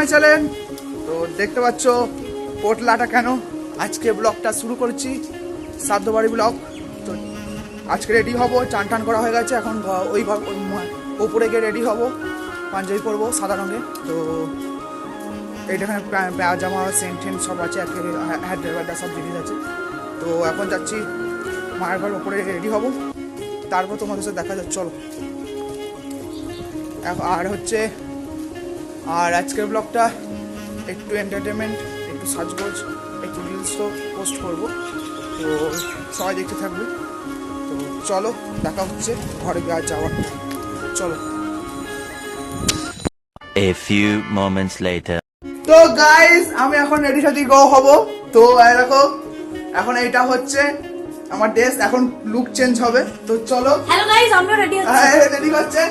My channel তো দেখতে পাচ্ছ পোটলাটা কেন? আজকে ব্লগটা শুরু করছি সাধ্যবাড়ি ব্লগ। তো আজকে রেডি হব, চান টান করা হয়ে গেছে, এখন ওই ওপরে গিয়ে রেডি হব, পাঞ্জাবি পরবো, সাদা রঙের তো এইটাখানে জামা সেন্ট টেন্ট সব আছে হ্যাড ড্রাইভারটা সব জিনিস আছে। তো এখন যাচ্ছি, মায়ের ঘর ওপরে রেডি হব। তারপর তোমাদের সাথে দেখা যাচ্ছে, চলো। আর হচ্ছে আর আজকের ব্লগটা একটু এন্টারটেনমেন্ট একটু সাজগোজ একটু রিলসও পোস্ট করব। তো সবাই দেখতে থাকবে। তো চলো দেখা হচ্ছে ঘরে গিয়ে আর যাওয়ার চলো। A few moments later. তো গাইস আমি এখন রেডি সাথে গো হব। তো দেখো এখন এইটা হচ্ছে আমার ড্রেস এখন লুক চেঞ্জ হবে। তো চলো। হ্যালো গাইস আমরা রেডি আছি। রেডি করছে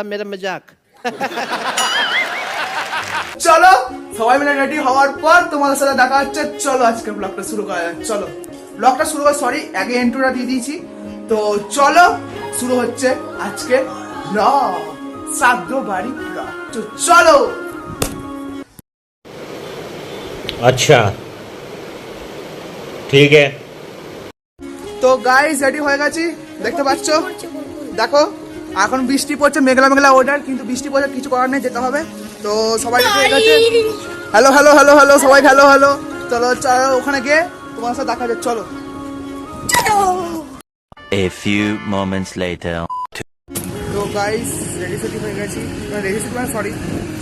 का मेरा मजाक চলো সবাই মিলে রেডি হওয়ার পর তোমাদের সাথে দেখা হচ্ছে চলো আজকে ব্লগটা শুরু করা যাক চলো ব্লগটা শুরু করা সরি আগে এন্ট্রোটা দিয়ে দিয়েছি তো চলো শুরু হচ্ছে আজকে ব্লগ শ্রাদ্ধ বাড়ি ব্লগ তো চলো अच्छा ठीक है তো গাইস রেডি হয়ে গেছি দেখতে পাচ্ছ দেখো এখন বৃষ্টি পড়ছে মেঘলা মেঘলা ওয়েদার কিন্তু বৃষ্টি পড়ছে কিছু করার নেই যেতে হবে। তো সবাই হয়ে গেছে হ্যালো হ্যালো হ্যালো হ্যালো সবাই হ্যালো হ্যালো চলো চলো ওখানে গিয়ে তোমার সাথে দেখা যাচ্ছে চলো। A few moments later. তো গাইস রেডি সেডি হয়ে গেছি। রেডি সেডি মানে সরি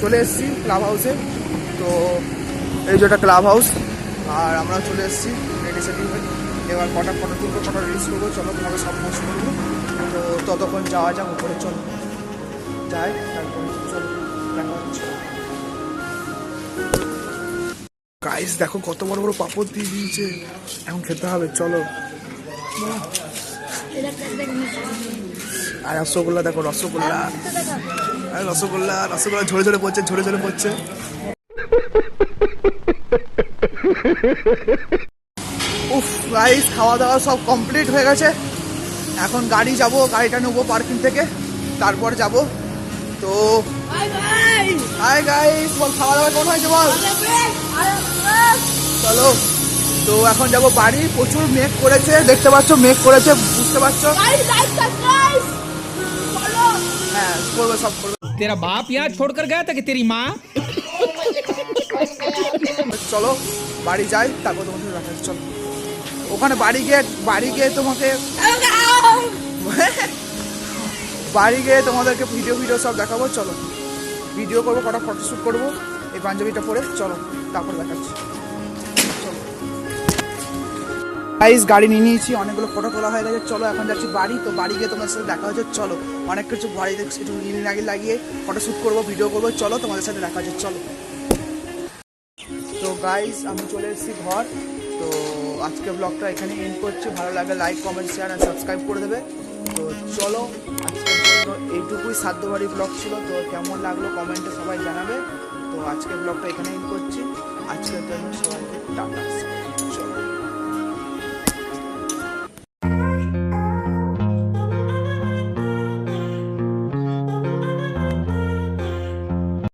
চলে এসেছি ক্লাব হাউসে তো এই যে ক্লাব হাউস আর আমরা চলে এসেছি রেডি সেডি হয়ে। এবার কটা ফটো তুলবো, কটা রিলস করব, চলো তোমাকে সব পোস্ট করব তো ততক্ষণ যাওয়া যাক, উপরে চলো। যাই গাইস দেখো কত বড় বড় পাপড় দিয়ে দিয়েছে। এখন খেতে হবে, চলো। আর রসগোল্লা, দেখো রসগোল্লা। আর রসগোল্লা রসগোল্লা ঝরে ঝরে পড়ছে, ঝরে ঝরে পড়ছে। উফ রাইস খাওয়া দাওয়া সব কমপ্লিট হয়ে গেছে। এখন গাড়ি যাব গাড়িটা নেব পার্কিং থেকে। তারপর যাব। তো হাই গাইস বল খাওয়া দাওয়া কেমন হয়েছে বল? চলো। তো এখন যাব বাড়ি প্রচুর মেঘ করেছে দেখতে পাচ্ছ মেঘ করেছে বুঝতে পারছ? হ্যাঁ করব সব করব। তেরা বাপ ইয়া ছোড় কর গয়া তেরি মা চলো বাড়ি যাই তারপর তোমার সাথে চলো। ওখানে বাড়ি গিয়ে বাড়ি গিয়ে তোমাকে বাড়ি গিয়ে তোমাদেরকে ভিডিও ভিডিও সব দেখাবো, চলো। ভিডিও করব, কটা ফটোশ্যুট করব, এই পাঞ্জাবিটা পরে, চলো, তারপর দেখাচ্ছি। গাইস গাড়ি নিয়ে নিয়েছি, অনেকগুলো ফটো তোলা হয়ে গেছে, চলো এখন যাচ্ছি বাড়ি। তো বাড়ি গিয়ে তোমাদের সাথে দেখা হচ্ছে, চলো। অনেক কিছু বাড়িতে একটু রিল লাগিয়ে লাগিয়ে ফটোশ্যুট করব ভিডিও করব, চলো তোমাদের সাথে দেখা হচ্ছে, চলো। তো গাইস আমি চলে এসেছি ঘর। তো আজকে ব্লগটা এখানে এন্ড করছি। ভালো লাগে লাইক কমেন্ট শেয়ার আর সাবস্ক্রাইব করে দেবে। তো চলো, আজকের জন্য এইটুকুই সাধ্যবাড়ি ব্লগ ছিল। তো কেমন লাগল কমেন্টে সবাই জানাবে। তো আজকের ব্লগটা এখানে এন্ড করছি। আজকের জন্য সবাইকে টাটা।